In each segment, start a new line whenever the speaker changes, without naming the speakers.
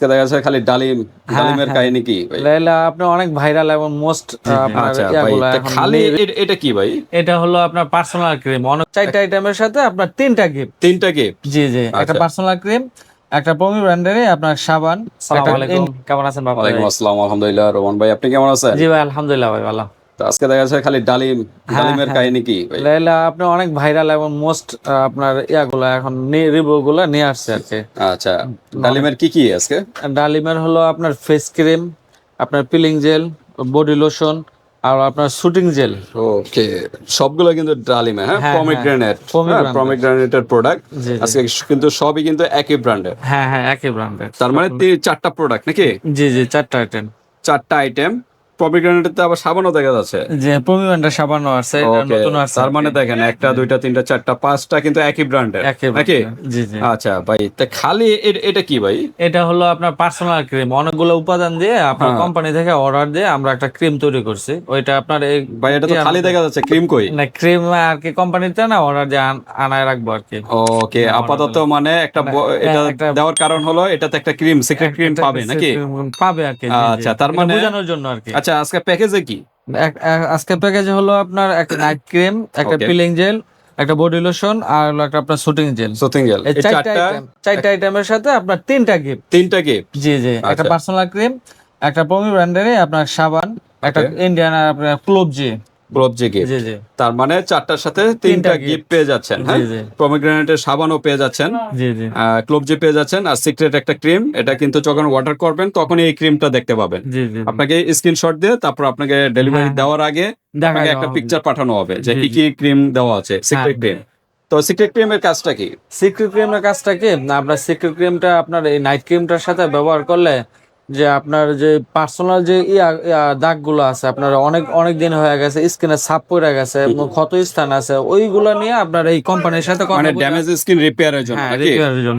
দেখা যাচ্ছে খালি ডালিম ডালিমের
হ্যাঁ।
কাহিনী কি
লাইলা আপনার অনেক ভাইরাল এবং মোস্ট
আচ্ছা খালি এটা কি ভাই?
এটা হলো আপনার পার্সোনাল ক্রিম অনেক চারটা আইটেমের সাথে আপনার তিনটা গিফট
তিনটা কি
জি জি একটা
আচ্ছা।
পার্সোনাল ক্রিম একটা প্রমি ব্র্যান্ডের আপনার সাবান
সালাম আলাইকুম। কেমন আছেন বাবা
ওয়ালাইকুম আসসালাম আলহামদুলিল্লাহ রোমান ভাই আপনি কেমন আছেন?
জি ভাই আলহামদুলিল্লাহ ভাই ভালো।
তো আজকে দেখা যাচ্ছে খালি ডালিম ডালিমের কাহিনী কি?
লাইলা আপনার অনেক ভাইরাল এবং মোস্ট আপনার ইয়াগুলা এখন রিভিউ গুলা নিয়ে আসছে আর কি।
আচ্ছা ডালিমের কি কি আজকে?
ডালিমের হলো আপনার ফেস ক্রিম আপনার পিলিং জেল বডি লোশন আর আপনার শুটিং জেল
ওকে সবগুলো কিন্তু ডালিমে হ্যাঁ?
হ্যাঁ,
পমিগ্রেনেট। পমিগ্রেনেটের প্রোডাক্ট। আজকে কিন্তু সবই কিন্তু একই ব্র্যান্ডের
হ্যাঁ হ্যাঁ একই ব্র্যান্ডের
তার মানে চারটা প্রোডাক্ট নাকি?
জি জি চারটা আইটেম
চারটা আইটেম আবার সাবানও দেখা যাচ্ছে।
যে সাবানও আছে নতুন আছে।
তার মানে দেখেন একটা দুইটা তিনটা চারটা পাঁচটা কিন্তু একই ব্র্যান্ডের। নাকি?
জি জি।
আচ্ছা ভাই তা খালি এটা কি ভাই?
এটা হলো আপনার পার্সোনাল ক্রিম অনেকগুলো উপাদান দিয়ে আপনার
হ্যাঁ।
কোম্পানি থেকে অর্ডার দিয়ে আমরা একটা ক্রিম তৈরি করছি। ওইটা আপনার এই
ভাই এটা তো খালি দেখা যাচ্ছে ক্রিম কই?
না ক্রিম আর কি কোম্পানিতে না অর্ডার দিয়ে আনায় রাখব আর কি।
ওকে আপাতত মানে একটা
হ্যাঁ,
এটা
একটা-
দেওয়ার কারণ হলো এটাতে একটা ক্রিম সিক্রেট ক্রিম পাবে নাকি?
পাবে আর কি।
আচ্ছা, তার মানে-
বোঝানোর জন্য আর কি।
আচ্ছা আজকে প্যাকেজে কি?
আজকের আজকে প্যাকেজে হলো আপনার একটা নাইট ক্রিম একটা. পিলিং জেল একটা বডি লোশন আর একটা আপনার শুটিং জেল
শুটিং
জেল
এই
চারটা
চারটা
আইটেম চারটা আইটেমের সাথে আপনার তিনটা গিফট
তিনটা গিফট
জি জি একটা
আচ্ছা।
পার্সোনাল ক্রিম একটা প্রমি ব্র্যান্ডের আপনার সাবান একটা ইন্ডিয়ান আপনার ক্লোভ জি।
ক্লোভ যে গিফট তার মানে চারটার সাথে তিনটা গিফট পেয়ে যাচ্ছেন হ্যাঁ। পমিগ্রেনেটের সাবানও পেয়ে যাচ্ছেন ক্লোভ যে পেয়ে যাচ্ছেন আর সিক্রেট একটা ক্রিম এটা কিন্তু যখন অর্ডার করবেন তখনই এই ক্রিমটা দেখতে পাবেন। আপনাকে স্ক্রিনশট দিয়ে তারপর আপনাকে ডেলিভারি
হ্যাঁ।
দেওয়ার আগে আপনাকে একটা পিকচার পাঠানো হবে যে কি কি ক্রিম দেওয়া আছে সিক্রেট
হ্যাঁ।
ক্রিম তো সিক্রেট ক্রিমের কাজটা কি?
সিক্রেট ক্রিমের কাজটা কি? আপনার সিক্রেট ক্রিমটা আপনার এই নাইট ক্রিমটার সাথে ব্যবহার করলে যে আপনার যে পার্সোনাল যে দাগগুলো আছে আপনার অনেক অনেক দিন হয়ে গেছে স্কিনে ছাপ পড়ে গেছে ক্ষত স্থান আছে ওইগুলো নিয়ে আপনার এই কোম্পানির সাথে
মানে ড্যামেজ স্কিন রিপেয়ারের জন্য
হ্যাঁ।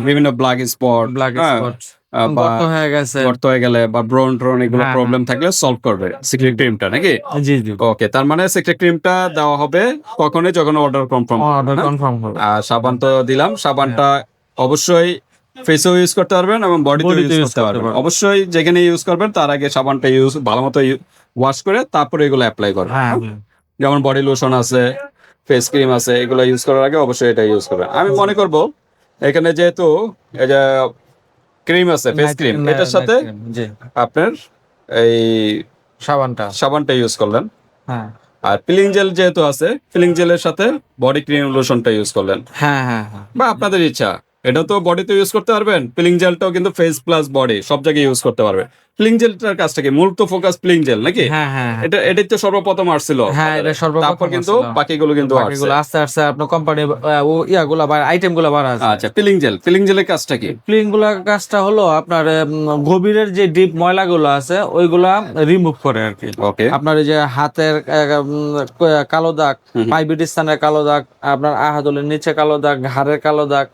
বিভিন্ন ব্ল্যাক স্পট
ব্ল্যাক স্পট গর্ত হয়ে গেছে।
গর্ত হয়ে গেলে বা ব্রন ট্রন এগুলো
হ্যাঁ,
প্রবলেম থাকলে সলভ করবে সিক্রেট ক্রিমটা নাকি?
জি জি।
ওকে তার মানে সিক্রেট ক্রিমটা দেওয়া হবে কখনই যখন অর্ডার কনফার্ম
অর্ডার কনফার্ম হবে।
আর সাবান তো দিলাম সাবানটা অবশ্যই ফেসেও ইউজ করতে পারবেন এবং বডিতে ইউজ করতে পারবেন। অবশ্যই যেখানে ইউজ করবেন তার আগে সাবানটা ইউজ ভালো মতো ওয়াশ করে তারপরে এগুলো অ্যাপ্লাই করবেন।
হ্যাঁ
যেমন বডি লোশন আছে ফেস ক্রিম আছে এগুলো ইউজ করার আগে অবশ্যই এটা ইউজ করবেন। আমি মনে করব এখানে যেহেতু এই যে ক্রিম আছে ফেস ক্রিম এটার সাথে আপনার এই
সাবানটা।
সাবানটা ইউজ করলেন।
হ্যাঁ।
আর পিলিং জেল যেহেতু আছে পিলিং জেলের সাথে বডি ক্রিম লোশনটা ইউজ করলেন।
হ্যাঁ হ্যাঁ হ্যাঁ।
বা আপনাদের ইচ্ছা। এটা তো বডিতে ইউজ করতে পারবেন প্লিং জেলটাও কিন্তু ফেস প্লাস বডি সব জায়গায় ইউজ করতে পারবে। প্লিং জেলটার কাজটা কি? মূল তো ফোকাস প্লিং জেল নাকি?
হ্যাঁ হ্যাঁ হ্যাঁ।
এটা এটাই তো সর্বপ্রথম আসছিল।
হ্যাঁ, এটা সর্বপ্রথম
তারপর কিন্তু। বাকিগুলো কিন্তু
বাকিগুলো আস্তে আস্তে আপনার কোম্পানি ও ইয়াগুলো বা আইটেমগুলো বাড়া আছে।
আচ্ছা পিলিং জেল পিলিং জেলের কাজটা কি?
প্লিংগুলা কাজটা হলো আপনার গভীরের যে ডিপ ময়লাগুলো আছে ওইগুলা রিমুভ করে আর কি।
ওকে
আপনার এই যে হাতের কালো দাগ পাইবিট স্থানের কালো দাগ আপনার আহাদুলের নিচে কালো দাগ ঘাড়ের কালো দাগ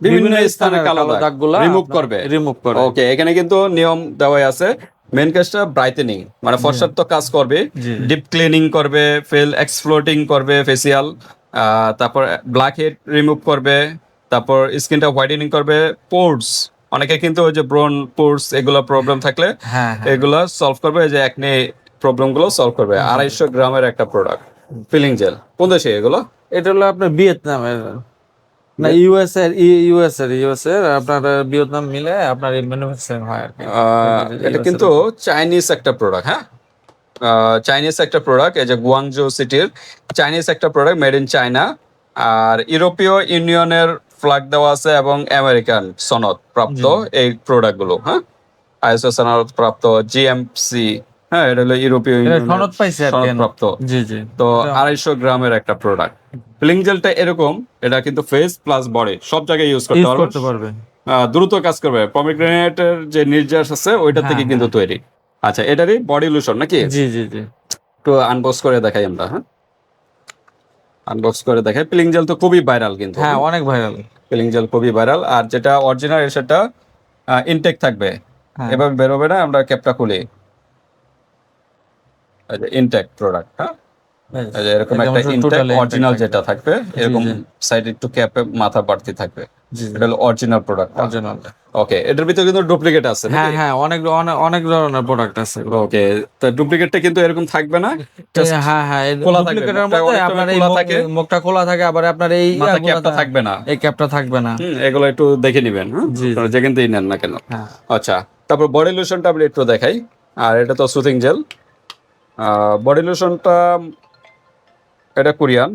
বিভিন্ন স্থানে কালো দাগ।
দাগগুলা
রিমুভ করবে।
রিমুভ করে
ওকে এখানে কিন্তু নিয়ম দেওয়াই আছে। মেন কাজটা ব্রাইটেনিং মানে ফর্সার তো কাজ করবে। ডিপ ক্লিনিং করবে ফেল এক্সফ্লোটিং করবে ফেসিয়াল তারপর ব্ল্যাক হেড রিমুভ করবে তারপর স্কিনটা হোয়াইটেনিং করবে পোর্স অনেকে কিন্তু ওই যে ব্রন পোর্স এগুলো প্রবলেম থাকলে
হ্যাঁ হ্যাঁ।
এগুলো সলভ করবে এই যে একনি প্রবলেমগুলো সলভ করবে আড়াইশো গ্রামের একটা প্রোডাক্ট ফিলিং জেল কোন দেশে এগুলো?
এটা হলো আপনার ভিয়েতনামের না ইউএস এর ইউএস এর ইউএস এর আপনার ভিয়েতনাম মিলে আপনার ম্যানুফ্যাকচারিং হয় আর কি।
এটা কিন্তু চাইনিজ একটা প্রোডাক্ট হ্যাঁ? চাইনিজ একটা প্রোডাক্ট এই যে গুয়াংজো সিটির চাইনিজ একটা প্রোডাক্ট মেড ইন চায়না আর ইউরোপীয় ইউনিয়নের ফ্ল্যাগ দেওয়া আছে এবং আমেরিকান সনদ প্রাপ্ত এই প্রোডাক্টগুলো হ্যাঁ? আইএসও সনদ প্রাপ্ত জিএমসি হ্যাঁ এটা হলো ইউরোপীয়
সনদ পাইছে আর কি
সনদ প্রাপ্ত।
জি জি।
তো আড়াইশো গ্রামের একটা প্রোডাক্ট ফিলিং জেলটা এরকম এটা কিন্তু ফেস প্লাস বডি সব জায়গায় ইউজ করতে
পারবে
দ্রুত কাজ করবে। পমিগ্রেনেটের যে নির্যাস আছে ওইটা থেকে
হ্যাঁ,
কিন্তু তৈরি। আচ্ছা এটারই বডি লোশন নাকি?
জি জি জি।
একটু আনবক্স করে দেখাই আমরা হ্যাঁ। আনবক্স করে দেখাই। পিলিং জেল তো খুবই ভাইরাল কিন্তু।
হ্যাঁ অনেক ভাইরাল
পিলিং জেল খুবই ভাইরাল আর যেটা অরিজিনাল সেটা ইনটেক থাকবে।
হ্যাঁ।
এভাবে বেরোবে না আমরা ক্যাপটা খুলি। ইনটেক প্রোডাক্ট হ্যাঁ? এরকম একটা ইনটেক অরিজিনাল যেটা থাকবে এরকম সাইড একটু ক্যাপে মাথা বাড়তি থাকবে। এটা হলো অরিজিনাল প্রোডাক্ট
অরিজিনাল
ওকে এটার ভিতরে কিন্তু ডুপ্লিকেট আছে
হ্যাঁ হ্যাঁ অনেক অনেক ধরনের প্রোডাক্ট আছে।
ওকে তো ডুপ্লিকেটটা কিন্তু এরকম থাকবে না?
হ্যাঁ হ্যাঁ
খোলা থাকবে,
মধ্যে আপনার এই
খোলা থাকে।
মুখটা খোলা থাকে আবার আপনার এই
ক্যাপটা থাকবে না।
এই ক্যাপটা থাকবে না।
এগুলো একটু দেখে নিবেন হ্যাঁ। যেখান থেকেই নেন না কেন।
হ্যাঁ।
আচ্ছা তারপর বডি লোশনটা আপনি একটু দেখাই। আর এটা তো সুথিং জেল বডি লোশনটা এটা কোরিয়ান।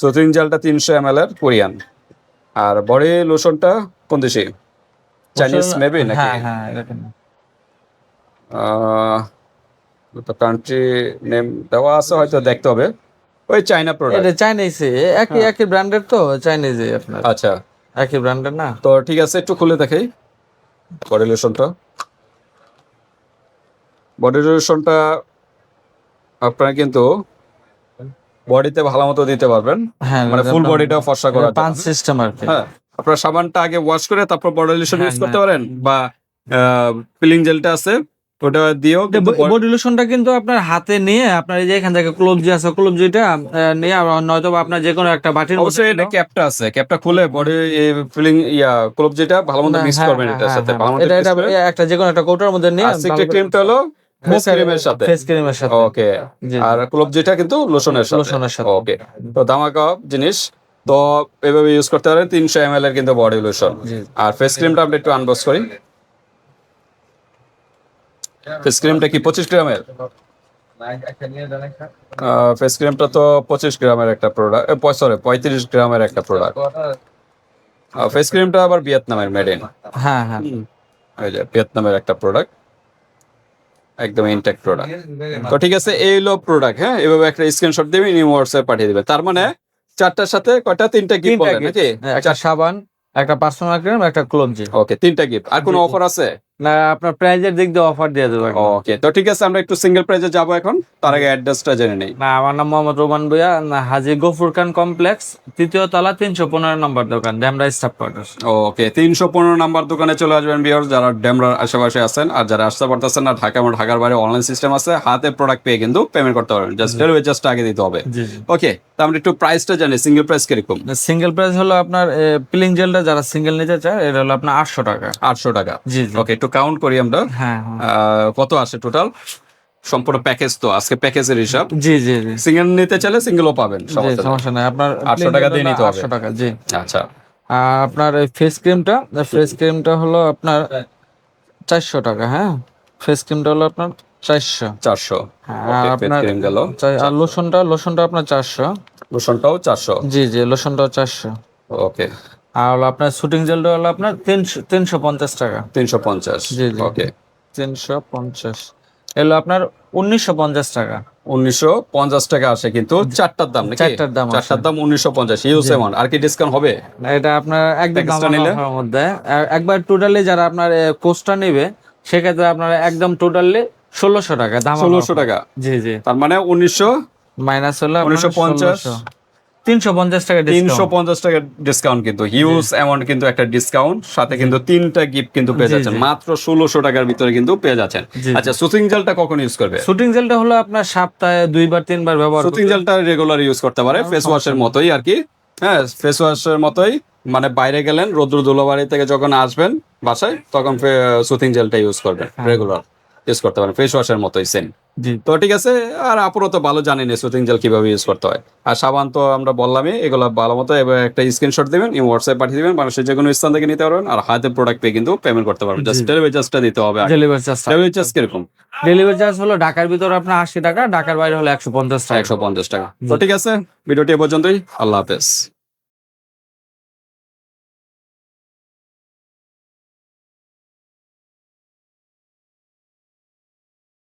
সুথিং জেলটা তিনশো এম এর কোরিয়ান। আর বডি লোশনটা কোন দেশে? চাইনিজ মেবি নাকি?
হ্যাঁ হ্যাঁ এরকম।
কান্ট্রি নেম দেওয়া আছে হয়তো দেখতে হবে। ওই চাইনা প্রোডাক্ট
এটা চাইনিজ একই
হ্যাঁ।
একই ব্র্যান্ডের তো চাইনিজ আপনার।
আচ্ছা।
একই ব্র্যান্ডের না?
তো ঠিক আছে একটু খুলে দেখাই। বডি লোশনটা বডি লোশনটা আপনারা কিন্তু বডিতে ভালো মতো দিতে পারবেন।
হ্যাঁ
মানে ফুল বডিটা ফর্সা করা
পাঁচ সিস্টেম আর কি।
হ্যাঁ আপনার সাবানটা আগে ওয়াশ করে তারপর বডি লোশন
হ্যাঁ,
ইউজ করতে
হ্যাঁ।
পারেন বা পিলিং জেলটা আছে ওটা দিয়েও
বডি লোশনটা কিন্তু আপনার হাতে নিয়ে আপনার এই যে এখান থেকে ক্লোবজি আছে ক্লোবজিটা নিয়ে নয়তো আপনার যে কোনো একটা বাটির মধ্যে
এটা ক্যাপটা আছে। ক্যাপটা খুলে বডি ফিলিং ইয়া ক্লোব যেটা ভালো মতো মিক্স
হ্যাঁ,
করবেন
হ্যাঁ,
এটার সাথে
হ্যাঁ,
ভালো মতো
এটা একটা যে কোনো একটা কৌটার মধ্যে নিয়ে
সিক্রেট ক্রিমটা হলো ফেস ক্রিমের সাথে?
ফেস ক্রিমের সাথে
ওকে আর যেটা কিন্তু লোশনের সাথে।
লোশনের সাথে।
ওকে তো ধামাকা জিনিস। তো এভাবে ইউজ করতে পারেন। তিনশো এম এর কিন্তু বডি লোশন আর ফেস ক্রিমটা আমরা একটু আনবক্স করি। ফেস ক্রিমটা কি পঁচিশ গ্রামের? ফেস ক্রিমটা তো পঁচিশ গ্রামের একটা প্রোডাক্ট সরি পঁয়ত্রিশ গ্রামের একটা প্রোডাক্ট ফেস ক্রিমটা আবার ভিয়েতনামের মেড ইন
হ্যাঁ হ্যাঁ।
ভিয়েতনামের একটা প্রোডাক্ট একদম ইনটেক্ট প্রোডাক্ট তো ঠিক আছে এই হলো প্রোডাক্ট হ্যাঁ? এভাবে একটা স্ক্রিনশট দিবে ইনি হোয়াটসঅ্যাপ পাঠিয়ে দেবে। তার মানে চারটার সাথে কয়টা? তিনটা গিফট
পাবেন
নাকি?
একটা সাবান একটা পার্সোনাল ক্রিম একটা ক্লোবজি
ওকে তিনটা গিফট আর কোনো। অফার আছে?
না আপনার প্রাইজের দিক দিয়ে অফার দিয়ে দেবো
ওকে তো ঠিক আছে আমরা একটু সিঙ্গেল প্রাইজে যাব এখন। তার আগে অ্যাড্রেসটা জেনে নেই।
না আমার নাম মোহাম্মদ রোমান ভুইয়া না হাজি গফুর খান কমপ্লেক্স তৃতীয় তলা তিনশো পনেরো নম্বর দোকান ড্যামরা স্টাফ কোয়ার্টার
ওকে তিনশো পনেরো নাম্বার দোকানে চলে আসবেন বিয়ার যারা ডেমরার আশেপাশে আছেন আর যারা আসতে পারতেছেন না ঢাকা এবং ঢাকার বাইরে অনলাইন সিস্টেম আছে হাতে প্রোডাক্ট পেয়ে কিন্তু পেমেন্ট করতে পারবেন। জাস্ট ডেলিভারি জাস্ট আগে দিতে হবে। ওকে তো আমরা একটু প্রাইসটা জানি সিঙ্গেল প্রাইস কীরকম?
সিঙ্গেল প্রাইস হলো আপনার পিলিং জেলটা যারা সিঙ্গেল নিতে চায় এটা হলো আপনার আটশো টাকা।
আটশো টাকা।
জি
ওকে একটু কাউন্ট করি আমরা।
হ্যাঁ হ্যাঁ।
কত আসে টোটাল সম্পূর্ণ প্যাকেজ তো আজকে প্যাকেজের হিসাব।
জি জি জি।
সিঙ্গেল নিতে চাইলে সিঙ্গেলও পাবেন সমস্যা নাই।
আপনার
800 টাকা দিয়ে নিতে হবে।
টাকা জি।
আচ্ছা।
আপনার ফেস ক্রিমটা ফেস ক্রিমটা হলো আপনার চারশো টাকা হ্যাঁ? ফেস ক্রিমটা হলো আপনার চারশো।
চারশো।
হ্যাঁ, আপনার
ক্রিম গেল।
আর লোশনটা লোশনটা আপনার চারশো।
লোশনটাও চারশো।
জি জি লোশনটাও চারশো।
ওকে
আর হলো আপনার শুটিং জেলটা হলো আপনার তিনশো তিনশো পঞ্চাশ টাকা।
তিনশো পঞ্চাশ।
জি, জি।
ওকে।
তিনশো পঞ্চাশ। এলো আপনার উনিশশো পঞ্চাশ টাকা।
উনিশশো পঞ্চাশ টাকা আসে কিন্তু চারটার দাম
চারটার দাম
চারটার দাম উনিশশো পঞ্চাশ। ইউজ এমন আর কি ডিসকাউন্ট হবে?
এটা আপনার একদম মধ্যে। একবার টোটালি যারা আপনার কোর্সটা নেবে সেক্ষেত্রে আপনার একদম টোটালি ষোলোশো টাকা দাম
ষোলোশো টাকা?
জি জি।
তার মানে উনিশশো
মাইনাস হলো
উনিশশো পঞ্চাশ।
তিনশো পঞ্চাশ টাকা
তিনশো
ডিসকাউন্ট
পঞ্চাশ টাকা ডিসকাউন্ট কিন্তু। হিউজ অ্যামাউন্ট কিন্তু একটা ডিসকাউন্ট সাথে কিন্তু তিনটা গিফট কিন্তু পেয়ে যাচ্ছেন। মাত্র ষোলোশো টাকার ভিতরে কিন্তু পেয়ে যাচ্ছেন। আচ্ছা সুতিং জেলটা কখন ইউজ করবে?
শুটিং জেলটা হলো আপনার সপ্তাহে দুইবার তিনবার ব্যবহার
সুতিং জেলটা রেগুলার ইউজ করতে পারে। ফেস ওয়াশের মতোই আর কি। হ্যাঁ ফেস ওয়াশের মতোই। মানে বাইরে গেলেন রৌদ্র ধুলোবাড়ি থেকে যখন আসবেন বাসায় তখন সুতিং জেলটা ইউজ করবেন রেগুলার ইউজ করতে পারেন ফেস ওয়াশের মতোই সেম তো ঠিক আছে আর আপুরও তো ভালো জানি না সুতিং জেল কীভাবে ইউজ করতে হয়। আর সাবান তো আমরা বললামই এগুলো ভালো মতো এবার একটা স্ক্রিনশট দিবেন এই হোয়াটসঅ্যাপ পাঠিয়ে দেবেন মানুষের যে কোনো স্থান থেকে নিতে পারবেন আর হাতে প্রোডাক্ট পেয়ে কিন্তু পেমেন্ট করতে পারবেন। জাস্ট ডেলিভারি চার্জটা দিতে হবে
ডেলিভারি চার্জ
ডেলিভারি চার্জ কীরকম?
ডেলিভারি চার্জ হলো ঢাকার ভিতরে আপনার আশি টাকা ঢাকার বাইরে হলো একশো পঞ্চাশ টাকা।
একশো পঞ্চাশ টাকা। তো ঠিক আছে ভিডিওটি এ পর্যন্তই আল্লাহ হাফেজ।